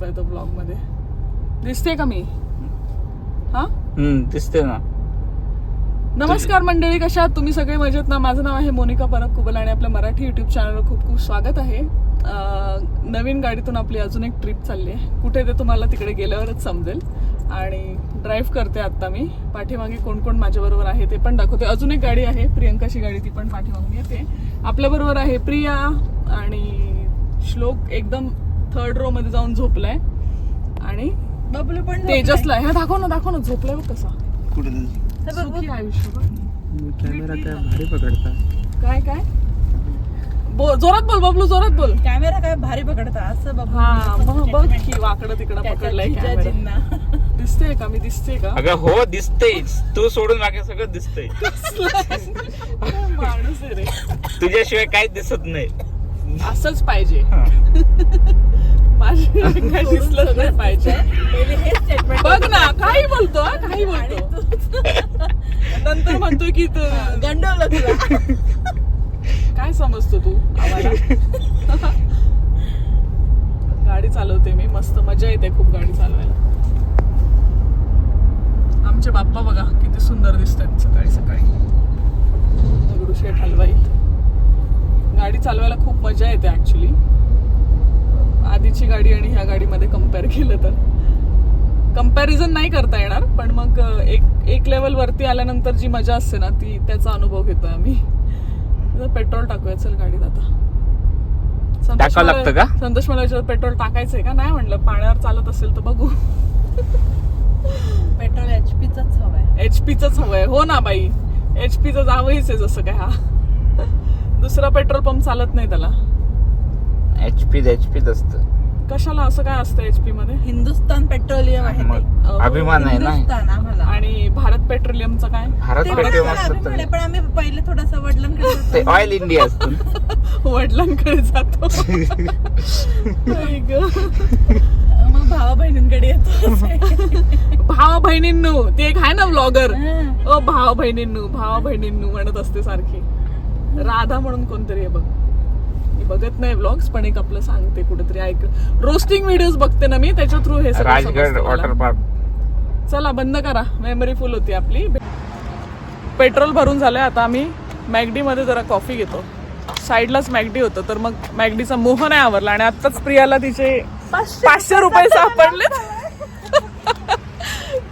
तो ब्लॉगमध्ये दिसते का मी? हा? दिसते ना. नमस्कार मंडळी कशा आहात? तुम्ही सगळे मजेत ना? माझं नाव आहे मोनिका परब कुबल आणि आपल्या मराठी युट्यूब चॅनलवर खूप खूप स्वागत आहे. नवीन गाडीतून आपली अजून एक ट्रिप चालली आहे. कुठे ते तुम्हाला तिकडे गेल्यावरच समजेल. आणि ड्राईव्ह करते आता मी. पाठीमागे कोण कोण माझ्याबरोबर आहे ते पण दाखवते. अजून एक गाडी आहे प्रियंकाची गाडी ती पण पाठीमागून येते. आपल्याबरोबर आहे प्रिया आणि श्लोक. एकदम थर्ड रो मध्ये जाऊन झोपलाय. आणि बबलू पण तेजसला ह्या दाखव ना दाखव ना झोपलाय बघ कसा. कुठे सुखी आयुष्य बघ. कॅमेरा काय भारी पकडता. काय काय? बो जोरात बोल बबलू जोरात बोल. कॅमेरा काय भारी पकडता. असं बबलू हा मग बघ की वाकडं तिकडं पकडलाय कॅमेरा जिजाजींना. दिसते का? मी दिसते का? अगं हो दिसतेच तू सोडून बाकी सगळं दिसतंय. माणूस आहे रे. तुझ्याशिवाय काहीच दिसत नाही. असंच पाहिजे. माझ्या काय दिसलं नाही पाहिजे. बघ ना काही बोलतो हा, काही बोलतो. नंतर म्हणतोय की तू गंडवलं तुला. काय समजतो तू आम्हाला? गाडी चालवते मी मस्त मजा येते खूप गाडी चालवायला. आमचे बाप्पा बघा किती सुंदर दिसतात सकाळी सकाळी. दगडूशेठ हलवाई. गाडी चालवायला खूप मजा येते ऍक्च्युली आधीची गाडी आणि ह्या गाडीमध्ये कंपेअर केलं तर. कंपॅरिझन नाही करता येणार पण मग एक एक लेवल वरती आल्यानंतर जी मजा असते ना ती त्याचा अनुभव घेतो आम्ही. पेट्रोल टाकूया. चल गाडीत आता. संतोष टाकावं मला- लागतं का? संतोष मला याच्यावर पेट्रोल टाकायचंय का? नाही म्हणलं पाण्यावर चालत असेल तर बघू. पेट्रोल एच पीचाच हवाय. एच पीच हवंय. हो ना बाई. एच पीचं जावंहीच आहे जसं काय हा. दुसरा पेट्रोल पंप चालत नाही त्याला. एच पी एच पीच असत. कशाला? असं काय असतं एच पी मध्ये? हिंदुस्तान पेट्रोलियम आहे ते. मग अभिमान आहे ना? हिंदुस्तान आम्हाला. आणि भारत पेट्रोलियमचं काय? भारत ते पेट्रोल पण असतं अभिमान आहे, पण आम्ही पहिले थोडासा वडिलांकडे ते जातो. ऑइल इंडिया असतं. वडिलांकडे जातो. आई गं. मग भावा बहिणींकडे येतो भावा बहिणींनू ते एक आहे ना ब्लॉगर हा. ओ भावा बहिणींनू भावा बहिणींनू म्हणत असते सारखी. राधा म्हणून कोणतरी आहे बघ. मी बघत नाही ब्लॉग्स पण एक आपलं सांगते कुठेतरी ऐक. रोस्टिंग व्हिडिओज बघते ना मी त्याच्या थ्रू हे सगळं राजगड समजतं मला. वॉटर पार्क चला बंद करा. मेमरी फुल होती आपली. पेट्रोल भरून झालंय आता आम्ही मॅगडी मध्ये जरा कॉफी घेतो. साईडलाच मॅगडी होतं तर मग मॅगडीचा मोह नाही आवरला आणि आताच प्रियाला तिचे पाचशे रुपये सापडले.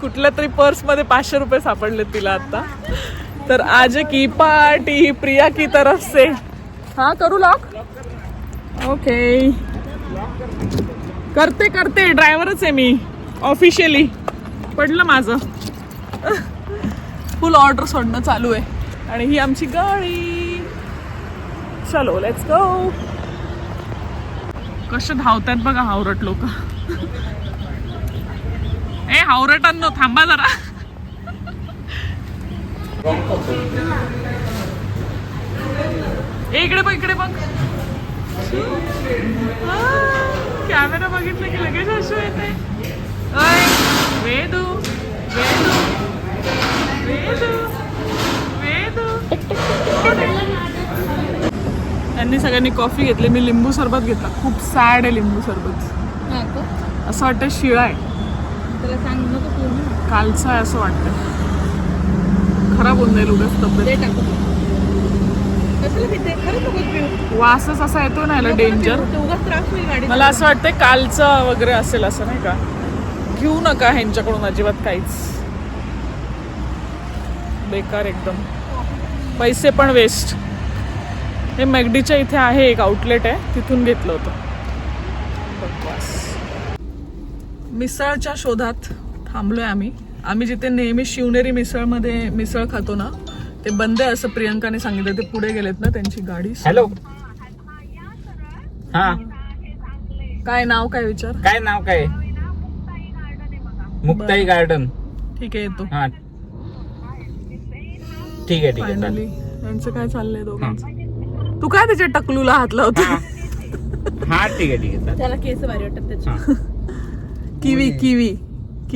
कुठल्या तरी पर्समध्ये पाचशे रुपये सापडले तिला आता. तर आज की पार्टी प्रिया की तरफ से. हा करू लॉक ओके करते करते. ड्रायव्हरच आहे मी. ऑफिशियली पडलं माझं. फुल ऑर्डर सोडणं चालू आहे. आणि ही आमची गाडी. चलो लेट्स गो कसे धावतात बघा हावरट लोक. ए हावरटांनो थांबा जरा. इकडे बघ इकडे बघ. कॅमेरा बघितलं की लगेच हसू येते. वेदू वेदू वेदू वेदू. त्यांनी सगळ्यांनी कॉफी घेतली. मी लिंबू सरबत घेतला. खूप सॅड आहे लिंबू सरबत. असं वाटतं शिळा आहे. त्याला सांग कालचा आहे असं वाटतं. जाईल उगाच तब्येत वासच असा येतो ना याला डेंजर मला असं वाटतं कालचं वगैरे असेल असं नाही का? घेऊ नका ह्यांच्याकडून अजिबात काहीच. बेकार एकदम. पैसे पण वेस्ट हे मॅगडीच्या इथे आहे एक आउटलेट आहे तिथून घेतलं होतं. बकवास. मिसळच्या शोधात थांबलोय आम्ही. आम्ही जिथे नेहमी शिवनेरी मिसळमध्ये मिसळ खातो ना ते बंद आहे असं प्रियंकाने सांगितलं. ते पुढे गेलेत ना त्यांची गाडी. हॅलो हा. काय नाव काय विचार? काय नाव काय? मुक्ताई गार्डन. ठीक आहे येतो. हा. ठीक आहे ठीक आहे फायनली चालेल यांचं काय चाललंय दोघांचं? तू काय त्याच्या टकलूला हात? लावतो हा. हा ठीक आहे ठीक आहे चालेल. त्याला केस भारी वाटत त्याची. हा. Kiwi kiwi.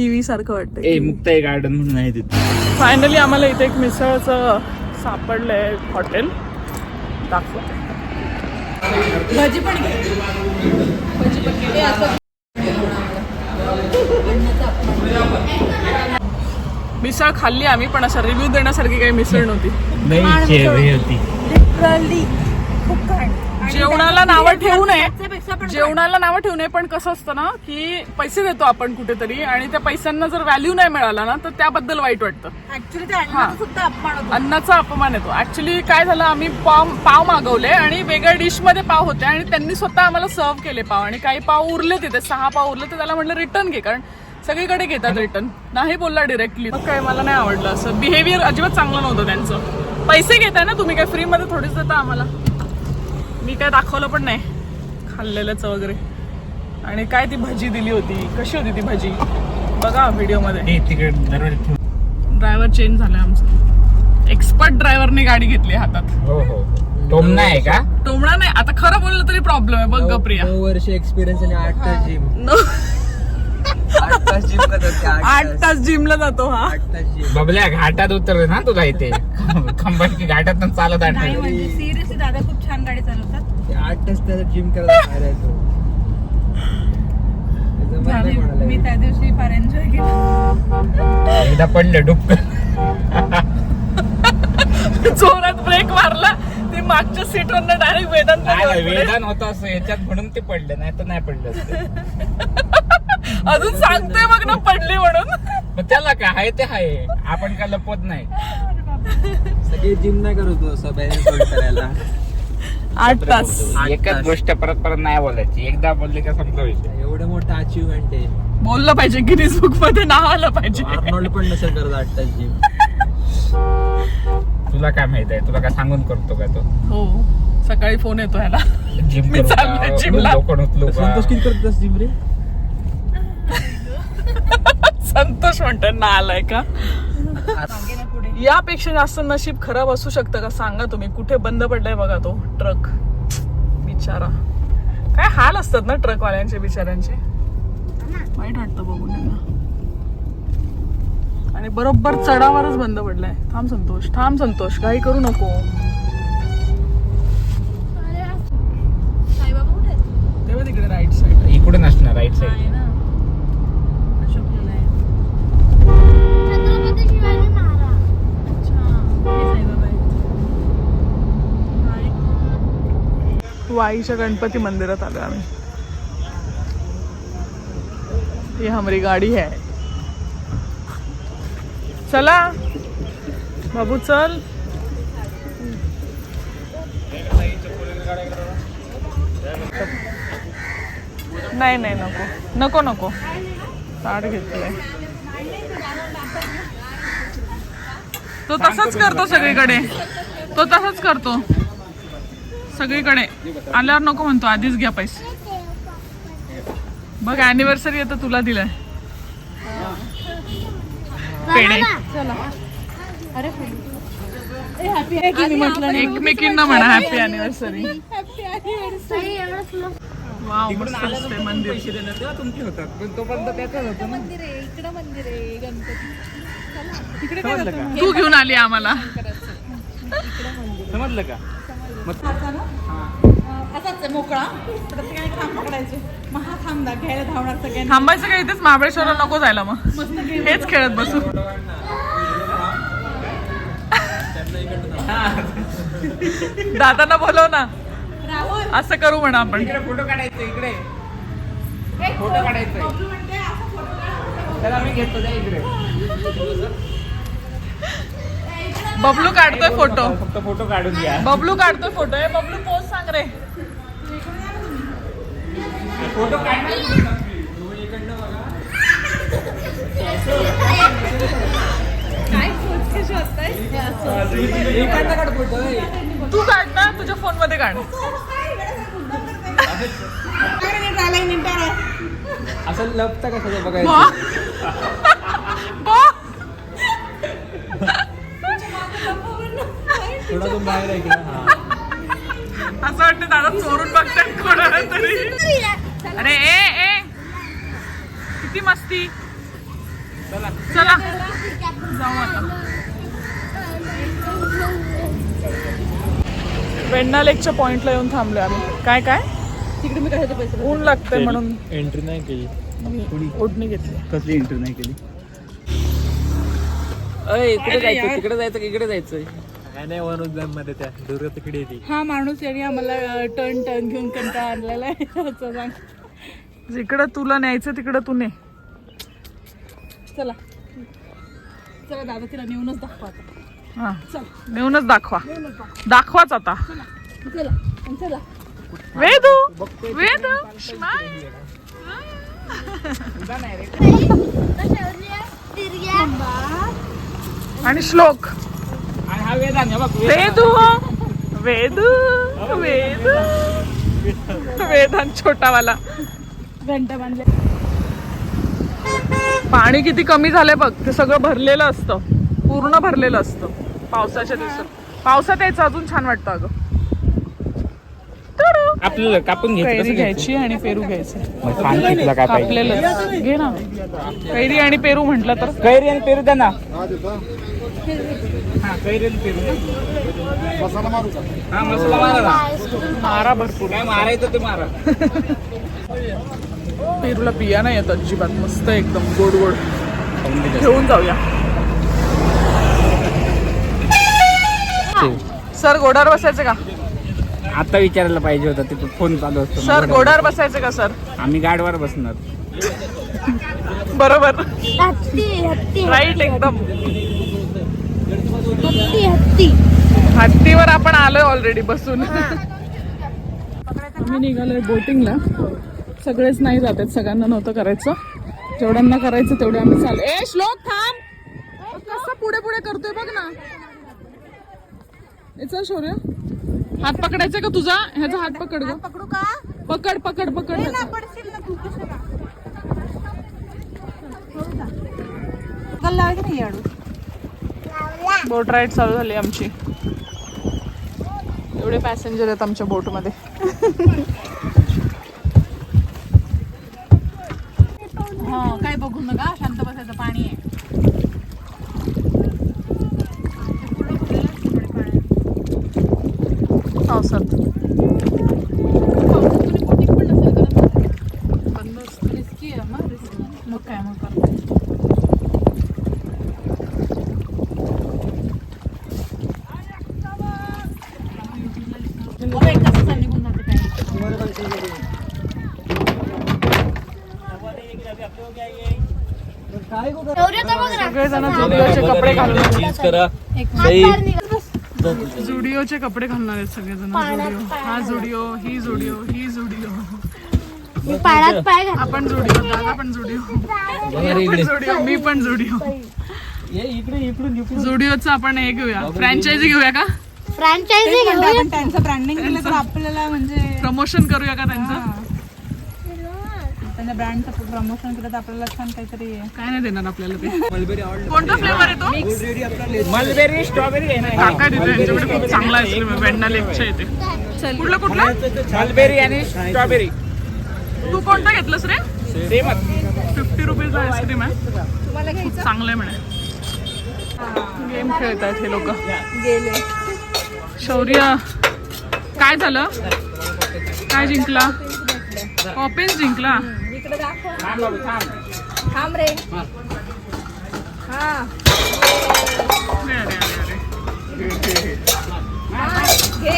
किवी सारखं वाटतंय. ए मुक्ता गार्डन म्हणून आहे तिथे. फायनली आम्हाला इथे एक मिसळचं सापडलंय हॉटेल दाखवते भाजी पण मिसळ खाल्ली आम्ही पण असं रिव्ह्यू देण्यासारखी काही मिसळ नव्हती. खूप जेवणाला नावं ठेवू नये. जेवणाला नावं ठेवू नये पण कसं असतं ना की पैसे देतो आपण कुठेतरी आणि त्या पैशांना जर व्हॅल्यू नाही मिळाला ना तर त्याबद्दल वाईट वाटतं. ऍक्च्युली अन्नाचा अपमान येतो. ऍक्च्युली काय झालं आम्ही पाव पाव मागवले आणि वेगळ्या डिशमध्ये पाव होते आणि त्यांनी स्वतः आम्हाला सर्व केले पाव आणि काही पाव उरले तिथे सहा पाव उरले तर त्याला म्हटलं रिटर्न घे कारण सगळीकडे घेतात रिटर्न नाही बोलला डिरेक्टली मग काय मला नाही आवडलं असं. बिहेवियर अजिबात चांगलं नव्हतं त्यांचं. पैसे घेताय ना तुम्ही काय फ्री मध्ये थोडीच देता आम्हाला. मी काय दाखवलं पण नाही. खाल्लेलंच वगैरे. आणि काय ती भजी दिली होती. कशी होती ती भजी? बघा व्हिडिओमध्ये. ड्रायव्हर चेंज झाला आमचा. एक्सपर्ट ड्रायव्हरने गाडी घेतली हातात. हो हो. टोमना आहे का? टोमणा नाही. आता खरं बोललं तरी प्रॉब्लेम आहे. बघ ग प्रिया. वर्ष एक्सपिरियन्स आणि आठ जिम आठ तास जिम आठ तास. जिमला जातो हा. आठ तास जिम बबल्या घाटात उतरले ना तुला इथे? खंबाटकी घाटात चालत नाही आठ म्हणजे सिरियसली दादा खूप छान गाडी चालवतात. ते आठ तास त्याला जिम करत बाहेर येतो ते. जमत नाही कोणाला. मी त्या दिवशी फार एन्जॉय केलं. एकदा पडलं डुबक जोरात ब्रेक मारला ती मागच्या सीटवर डायरेक्ट वेदांत वेदान होतं असं याच्यात म्हणून ते पडलं नाही तर नाही पडलं असतं. अजून सांगतोय मग ना पडली म्हणून. मग त्याला काय आहे ते आहे आपण काय लपवत नाही. सगळे जिम नाही करत होतो असं बॅलन्स करायला. आठ तास. आठ एकच. गोष्ट परत परत नाही बोलायची. एकदा बोलली का समजा विषय. एवढं मोठं अचिव्हमेंट आहे. बोललं पाहिजे गिनीज बुकमध्ये नाव आलं पाहिजे. आर्नोल्ड पण नसेल करत आठ तास जिम तुला काय माहीत आहे? तुला काय सांगून करतो का तो? हो. सकाळी फोन येतो ह्याला. जिम मी चाललोय gymला. संतोष किती करत जिम रे? संतोष म्हणतो ना आलाय का? यापेक्षा जास्त नशीब खराब असू शकतं का? सांगा तुम्ही. कुठे बंद पडलाय बघा तो. ट्रक. बिचारा. काय हाल असतात ना ट्रक वाल्यांचे बिचाऱ्यांचे? वाईट वाटतं बघून त्यांना आणि बरोबर चढावरच बंद पडलाय. थांब संतोष थांब संतोष. काही करू नको? तेव्हा तिकडे राईट साईड इकडून असणार राईट साईड आहे ना अशोक लेला आहे छत्रपती शिवाजी महाराज अच्छा हे साईबाबा आहेत काय? वाईच्या गणपती मंदिरात आलो आम्ही. ये हमारी गाडी है चला. बाबू चल. नाही नाही नको. नको नको. ताट घेतलंय. तो तसाच करतो सगळीकडे. तो तसाच करतो. सगळीकडे. आल्यावर नको म्हणतो आधीच घ्या पैसे. बघ अॅनिव्हर्सरी येतं तुला दिलंय. पेढे एकमेकींना म्हणा हॅपी अॅनिव्हर्सरी मंदिर. तिकडे काय समजलं का? तू घेऊन आली आम्हाला. समजलं का? असाच आहे मोकळा. प्रत्येकाने खांब पकडायचे. मग हा खांब दा घ्यायला धावणार सगळ्यांनी. थांबायचं का इथेच महाबळेश्वरला नको जायला मग. मस्त गेम हेच खेळत बसू. दादांना बोलव ना. राहुल. असं करू म्हणा आपण. इकडे फोटो काढायचे इकडे. फोटो काढायचे. त्याला मी घेतो त्या इकडे. बबलू काढतोय फोटो. फक्त फोटो काढून घ्या. बबलू काढतोय फोटो. हे बबलू पोच सांग रे. फोटो. तू काढ ना तुझ्या फोनमध्ये काढ. असं लपता का सगळं बा. बघायचं थोडा बाहेर आहे हा. असं वाटतं दादा चोरून बघतात कोणाला तरी. अरे ए ए. किती मस्ती. चला. जाऊ आता. वेण्णा लेकच्या पॉइंटला येऊन थांबलोय आम्ही. काय काय? तिकडे मी कशाचे पैसे ऊन लागतंय म्हणून. एंट्री नाही केली. मी ओढणी घेतली. कसली एंट्री नाही केली? अय कुठे जायचं तिकडे जायचं इकडे जायचं काय नाही वनुजमध्ये त्या. दुर्ग तिकडे येते. हा माणूस यांनी आम्हाला टर्न टर्न घेऊन कंटाळा आणलेला आहे. असं सांग. जिकडं तुला न्यायचं तिकडं तू ने. चला. चला दादा तिला नेऊनच दाखवा आता. हा. नेऊनच दाखवा. दाखवाच आता. चला. चला. वेदू! वेदू! smile. आणि श्लोक आणि हा वेदांत हे बघ वेदू वेदू वेदू. वेदांत छोटावाला. घंटा बांधले. पाणी किती कमी झालंय बघ ते सगळं भरलेलं असतं. पूर्ण भरलेलं असतं पावसाच्या दिवसात. पावसात यायचं अजून छान वाटतं अगं. आपल्याला कापून घ्यायचं कैरी कसं घ्यायची आणि पेरू घ्यायचं. कापलेलं घे ना. कैरी आणि पेरू म्हटलं तर. कैरी आणि पेरू द्या ना. हा कैरी आणि पेरू हा मसाला मारा ना. मारा भरपूर. काय मारायचं ते मारा. पेरूला पिया नाही येत अजिबात. मस्त एकदम गोड गोड घेऊन जाऊया. सर गोडावर बसायचं का? आता विचारायला पाहिजे होता तिथे फोन चालू असतो. सर गोडावर बसायचं का सर? आम्ही गाडीवर बसणार. बरोबर. राईट एकदम. हत्ती हत्ती. हत्तीवर आपण आलोय ऑलरेडी बसून. मी निघालोय बोटिंगला सगळेच नाही जात आहेत सगळ्यांना नव्हतं करायचं. जेवढ्यांना करायचं तेवढे आम्ही चालू ए श्लोक थांब. कसं पुढे पुढे करतोय बघ ना. याचा शौर्य. हात पकडायचा का तुझा? ह्याचा हात पकड ग. पकडू का? पकड पकड पकड. की नाही बोट राईड चालू झाली आमची. एवढे पॅसेंजर आहेत आमच्या बोटमध्ये हा काय बघू नका शांत बसायचं पाणी आहे पावसात रिस्की आहे मग रिस्की मग काय मग करता अहो, एक तासाचा निघून जाते काय सगळेजण जुडिओचे कपडे घालून जुडिओचे कपडे घालणार आहेत सगळेजण जुडिओ. हा जुडिओ ही जुडिओ ही जुडिओ. पाय आपण जुडिओ दादा पण जुडिओ. पण जुडिओ मी पण जुडिओ. जुडिओचं आपण हे घेऊया. फ्रँचायझी घेऊया का? फ्रँचायझी घेऊया. आपण त्यांचं ब्रँडिंग केलं तर आपल्याला म्हणजे प्रमोशन करूया का त्यांचं? त्यांच्या ब्रँडचं प्रमोशन केलं तर आपल्याला छान काहीतरी आहे. काय नाही देणार आपल्याला ते? कोणता फ्लेवर आहे तो? मलबेरी स्ट्रॉबेरी आहे ना काका तिथे यांच्याकडे खूप चांगला आईस्क्रीम आहे वेण्णा लेकच्या इथे. कुठला कुठला? मलबेरी आणि स्ट्रॉबेरी तू कोणता घेतलंस रे? सेमच फिफ्टी रुपीजला आईस्क्रीम आहे. खूप चांगलं आहे म्हणे. गेम खेळत आहेत हे लोक. गेले. शौर्य. काय झालं? काय जिंकला? ऑपेन जिंकला? इकडे दाखव. थांब बाबू थांब. थांब रे. हा. अरे, अरे, अरे, अरे. घे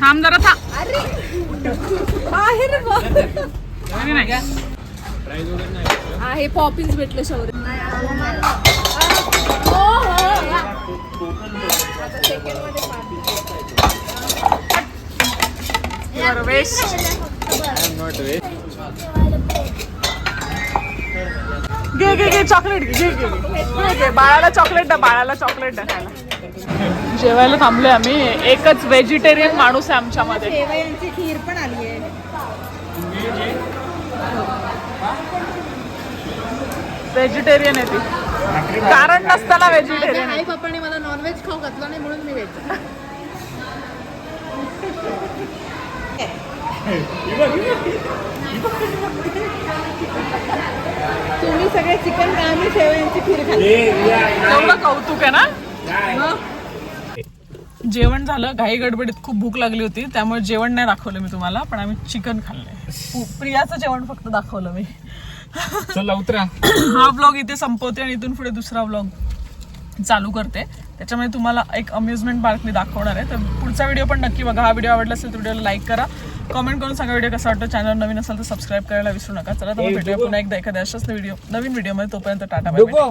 थांब जरा थांब. बाहेर वेस्ट घे घे घे चॉकलेट घे घे घे. घे घे. बाळाला चॉकलेट द्या बाळाला चॉकलेट द्या खायला जेवायला थांबलोय आम्ही. एकच व्हेजिटेरियन माणूस आहे आमच्यामध्ये. शेवयांची खीर पण आली आहे. व्हेजिटेरियन आहे ती. कारण नसताना व्हेजिटेरियन आई बापाने मला नॉनव्हेज खाऊ घातलं नाही म्हणून मी व्हेज तुम्ही सगळे चिकन आम्ही शेवयांची खीर खाल्ली? कौतुक आहे ना? जेवण झालं घाई गडबडीत खूप भूक लागली होती त्यामुळे जेवण नाही दाखवलं मी तुम्हाला पण आम्ही चिकन खाल्लंय. पु- प्रियाचं जेवण फक्त दाखवलं मी. चला उतरा. हा ब्लॉग इथे संपवते आणि इथून पुढे दुसरा ब्लॉग चालू करते. त्याच्यामध्ये तुम्हाला एक अम्युजमेंट पार्क मी दाखवणार आहे. तर पुढचा व्हिडिओ पण नक्की बघा. हा व्हिडिओ आवडला असेल तर व्हिडिओला लाईक करा. कमेंट करून सांगा व्हिडिओ कसा वाटतो? चॅनल नवीन असेल तर सबस्क्राईब करायला विसरू नका. चला तर भेटूया पुन्हा एकदा एखाद्या अशाच व्हिडिओ नवीन व्हिडिओमध्ये तोपर्यंत टाटा बाय